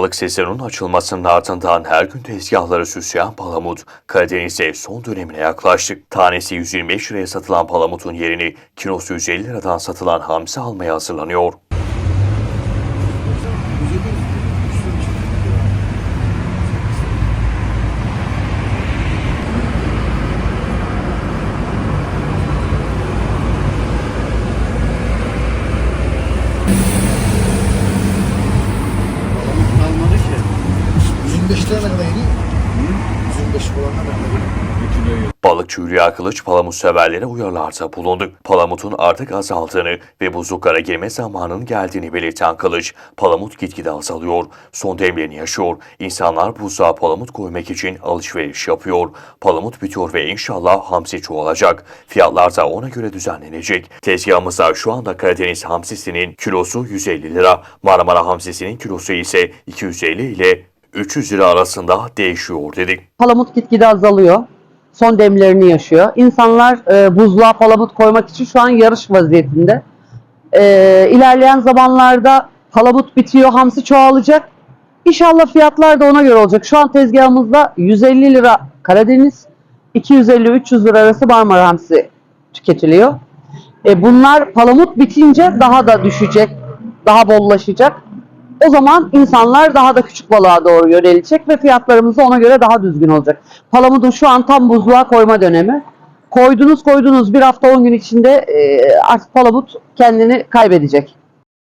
Balık sezonunun açılmasının ardından her gün tezgahları süsleyen palamut, Karadeniz'e son dönemine yaklaştık. Tanesi 125 liraya satılan palamutun yerini kilosu 150 liradan satılan hamsi almaya hazırlanıyor. 125 lira ne kadar yedi? 125 olanlar ne kadar yedi? Balıkçı Hülya Kılıç palamut severlere uyarılarda bulundu. Palamutun artık azaldığını ve buzluklara girme zamanının geldiğini belirten Kılıç, palamut gitgide azalıyor, son demlerini yaşıyor. İnsanlar buzluğa palamut koymak için alışveriş yapıyor. Palamut bitiyor ve inşallah hamsi çoğalacak. Fiyatlar da ona göre düzenlenecek. Tezgahımızda şu anda Karadeniz hamsisinin kilosu 150 lira, Marmara hamsisinin kilosu ise 250 ile 300 lira arasında değişiyor dedik. palamut gitgide azalıyor. Son demlerini yaşıyor. İnsanlar e, buzluğa palamut koymak için şu an yarış vaziyetinde. E, ilerleyen zamanlarda palamut bitiyor, hamsi çoğalacak. İnşallah fiyatlar da ona göre olacak. Şu an tezgahımızda 150 lira Karadeniz, 250-300 lira arası Marmara hamsi tüketiliyor. E, bunlar palamut bitince daha da düşecek, daha bollaşacak. O zaman insanlar daha da küçük balığa doğru yönelecek ve fiyatlarımız ona göre daha düzgün olacak. Palamutun şu an tam buzluğa koyma dönemi. Koydunuz koydunuz bir hafta 10 gün içinde e, artık palamut kendini kaybedecek.